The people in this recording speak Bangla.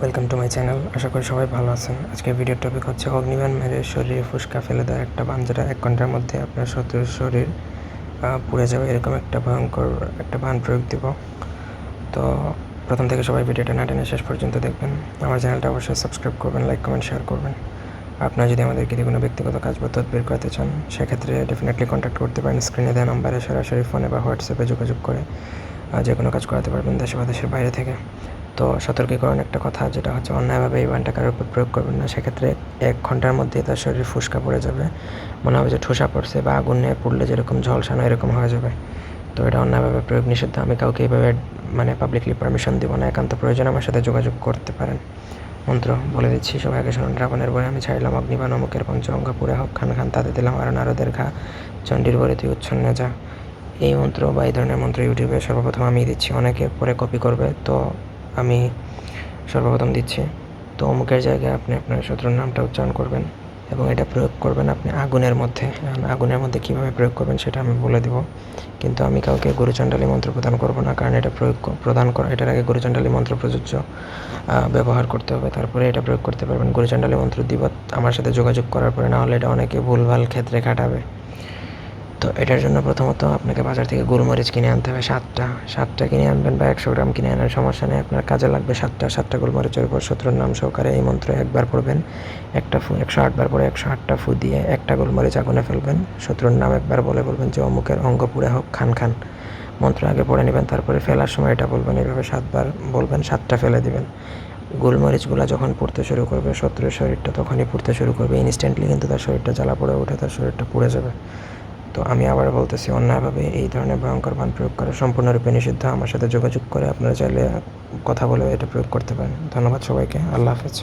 ওয়েলকাম টু মাই চ্যানেল আশা করি সবাই ভালো আছেন। আজকের ভিডিওর টপিক হচ্ছে অগ্নিবাণ মেরে শরীরে ফুসকা ফেলে দেওয়া একটা বান, যেটা এক ঘণ্টার মধ্যে আপনার শত্রুর শরীর পুড়ে যাবে। এরকম একটা ভয়ঙ্কর একটা বান প্রয়োগ দিব। তো প্রথম থেকে সবাই ভিডিওটা না টেনে শেষ পর্যন্ত দেখবেন। আমার চ্যানেলটা অবশ্যই সাবস্ক্রাইব করবেন লাইক কমেন্ট শেয়ার করবেন। আপনারা যদি আমাদেরকে দিয়ে কোনো ব্যক্তিগত কাজ বা তদবির করতে চান, সেক্ষেত্রে ডেফিনেটলি কন্ট্যাক্ট করতে পারেন। স্ক্রিনে দেওয়া নাম্বারে সরাসরি ফোনে বা হোয়াটসঅ্যাপে যোগাযোগ করে। যে কোনো কাজ করাতে পারবেন দেশে বা দেশের বাইরে থেকে। তো সতর্কীকরণ একটা কথা, যেটা হচ্ছে অন্যায়ভাবে এই বানটা কারোর উপর প্রয়োগ করবেন না। সেক্ষেত্রে এক ঘণ্টার মধ্যেই তার শরীরে ফুসকা পড়ে যাবে। মনে হবে যে ঠোসা পড়ছে বা আগুনে পুড়লে যেরকম ঝলসানো এরকম হয়ে যাবে। তো এটা অন্যায়ভাবে প্রয়োগ নিষিদ্ধ। আমি কাউকে এইভাবে মানে পাবলিকলি পারমিশন দিব না, একান্ত প্রয়োজন। আমার সাথে যোগাযোগ করতে পারেন। মন্ত্র, বলে দিচ্ছি সবাই আগে শুনুন। রাবণের বই আমি ছাড়লাম অগ্নিবাণ, অমুকের পঞ্চঅঙ্গ পুরে হোক। খান খান তাতে দিলাম আর নারদের ঘা। চণ্ডীর বরে তুই উচ্ছন্ন যা। এই মন্ত্র বা এই ধরনের মন্ত্র ইউটিউবে সর্বপ্রথম আমি দিচ্ছি। অনেকে পরে কপি করবে, তো আমি সর্বপ্রথম দিচ্ছি। তো অমুকের জায়গায় আপনি আপনার শত্রুর নামটা উচ্চারণ করবেন এবং এটা প্রয়োগ করবেন আপনি আগুনের মধ্যে। আগুনের মধ্যে কীভাবে প্রয়োগ করবেন সেটা আমি বলে দিব। কিন্তু আমি কাউকে গুরুচণ্ডালী মন্ত্র প্রদান করব না, কারণ এটা প্রয়োগ প্রদান করা, এটার আগে গুরুচণ্ডালী মন্ত্র প্রযোজ্য ব্যবহার করতে হবে। তারপরে এটা প্রয়োগ করতে পারবেন। গুরুচণ্ডালী মন্ত্র দিব, আমার সাথে যোগাযোগ করার পরে না হলে এটা অনেকে ভুলভাল ক্ষেত্রে কাটাবে তো এটার জন্য প্রথমত আপনাকে বাজার থেকে গোলমরিচ কিনে আনতে হবে, সাতটা। সাতটা কিনে আনবেন বা একশো গ্রাম কিনে আনার সমস্যা নেই, আপনার কাজে লাগবে সাতটা। সাতটা গোলমরিচের উপর শত্রুর নাম সহকারে এই মন্ত্র একবার পড়বেন। একটা ফু একশো আটবার পরে একশো আটটা ফু দিয়ে একটা গোলমরিচ আগুনে ফেলবেন। শত্রুর নাম একবার বলে বলবেন যে, অমুকের অঙ্গ পুড়ে হোক, খান খান। মন্ত্র আগে পড়ে নেবেন, তারপরে ফেলার সময় এটা বলবেন। এইভাবে সাতবার বলবেন, সাতটা ফেলে দিবেন। গোলমরিচগুলো যখন পড়তে শুরু করবে শত্রুর শরীরটা তখনই পড়তে শুরু করবে। ইনস্ট্যান্টলি কিন্তু তার শরীরটা জ্বালা পড়ে উঠে তার শরীরটা পুড়ে যাবে। তো আমি আবার বলতেছি, অন্যায়ভাবে এই ধরনের ভয়ঙ্কর বান প্রয়োগ করা সম্পূর্ণরূপে নিষিদ্ধ। আমার সাথে যোগাযোগ করে আপনারা চাইলে কথা বলে এটা প্রয়োগ করতে পারেন। ধন্যবাদ সবাইকে। আল্লাহ হাফেজ।